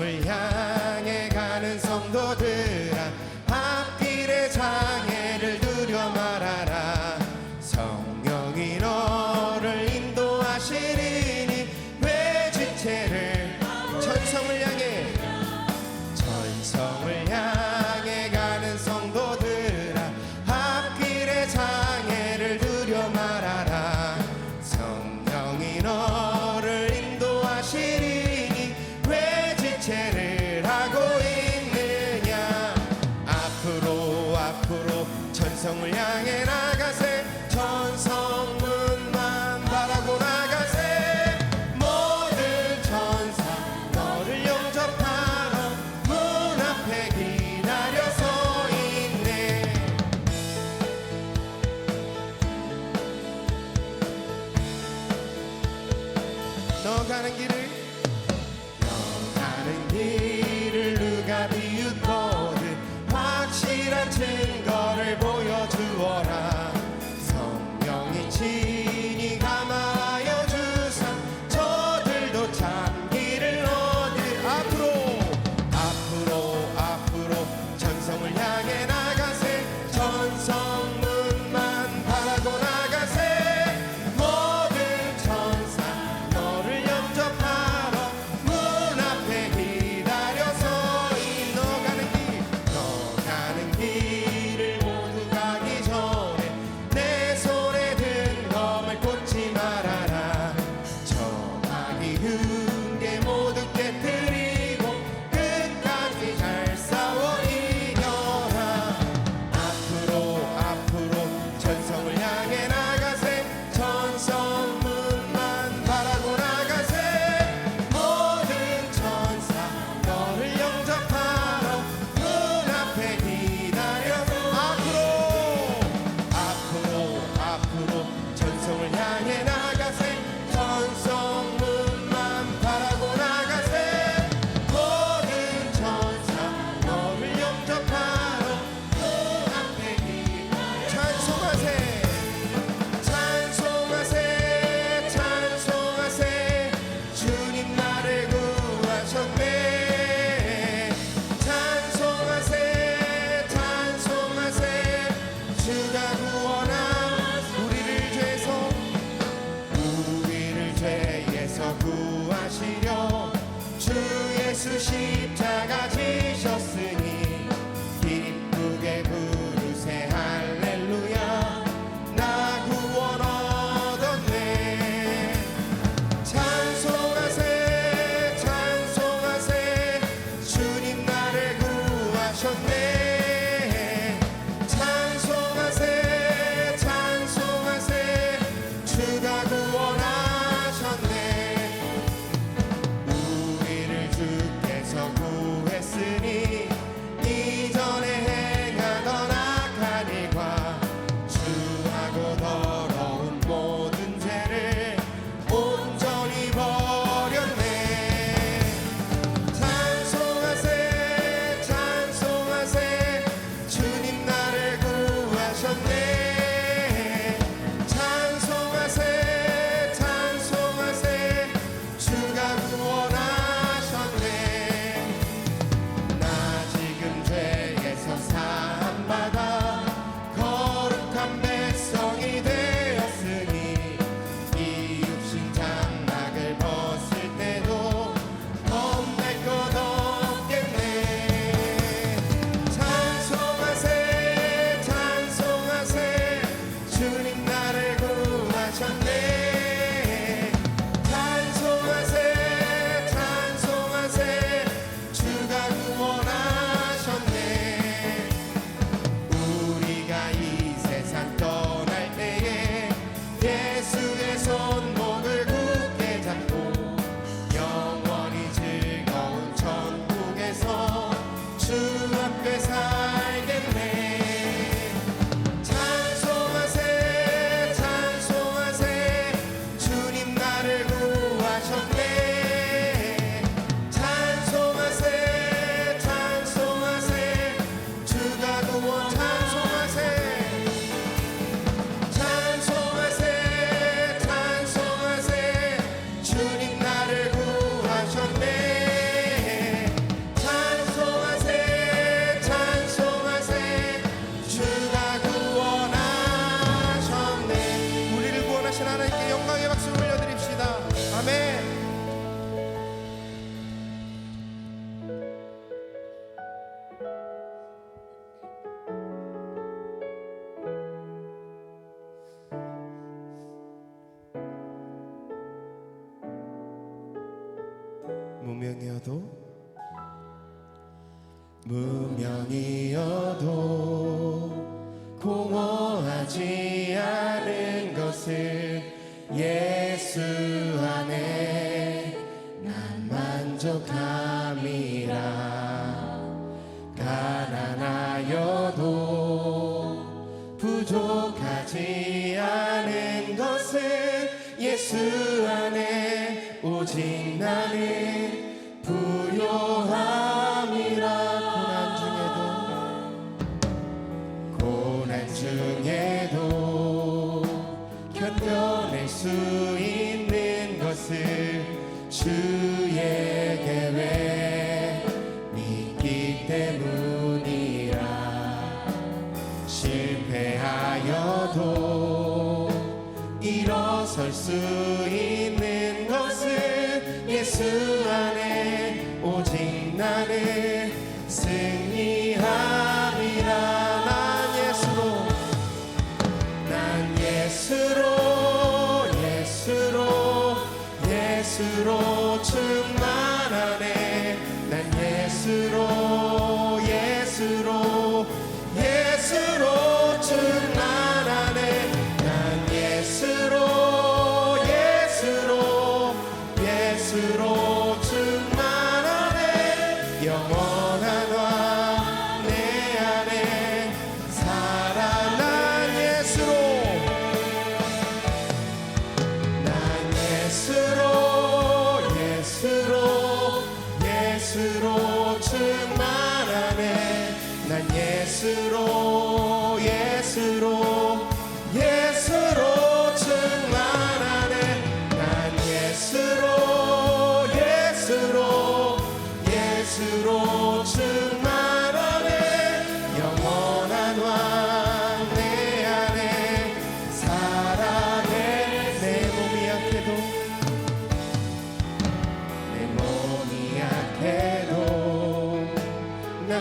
ไม่หย 앞으로 전성을 향해 나가세. 전성문만 바라고 나가세. 모든 천사 너를 영접하러 문 앞에 기다려 서 있네. 너 가는 길을 to sheep 무명이어도 무명이어도 공허하지 않은 것을 예수 안에 난 만족하. 넘어가도 일어설 수 있는 것은 예수 안에 오직 나는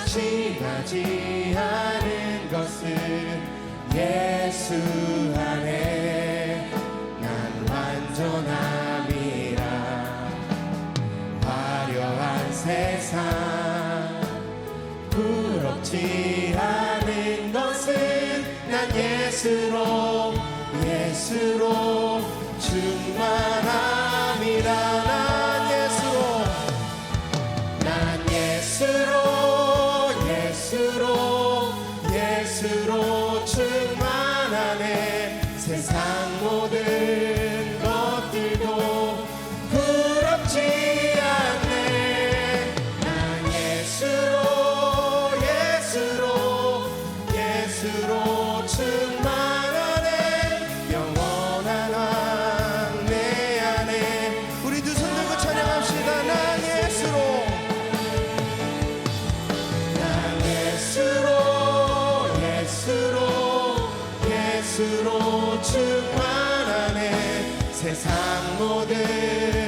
확실하지 않은 것은 예수 안에 난 완전함이라. 화려한 세상 부럽지 않은 것은 난 예수로 예수로 세상 모든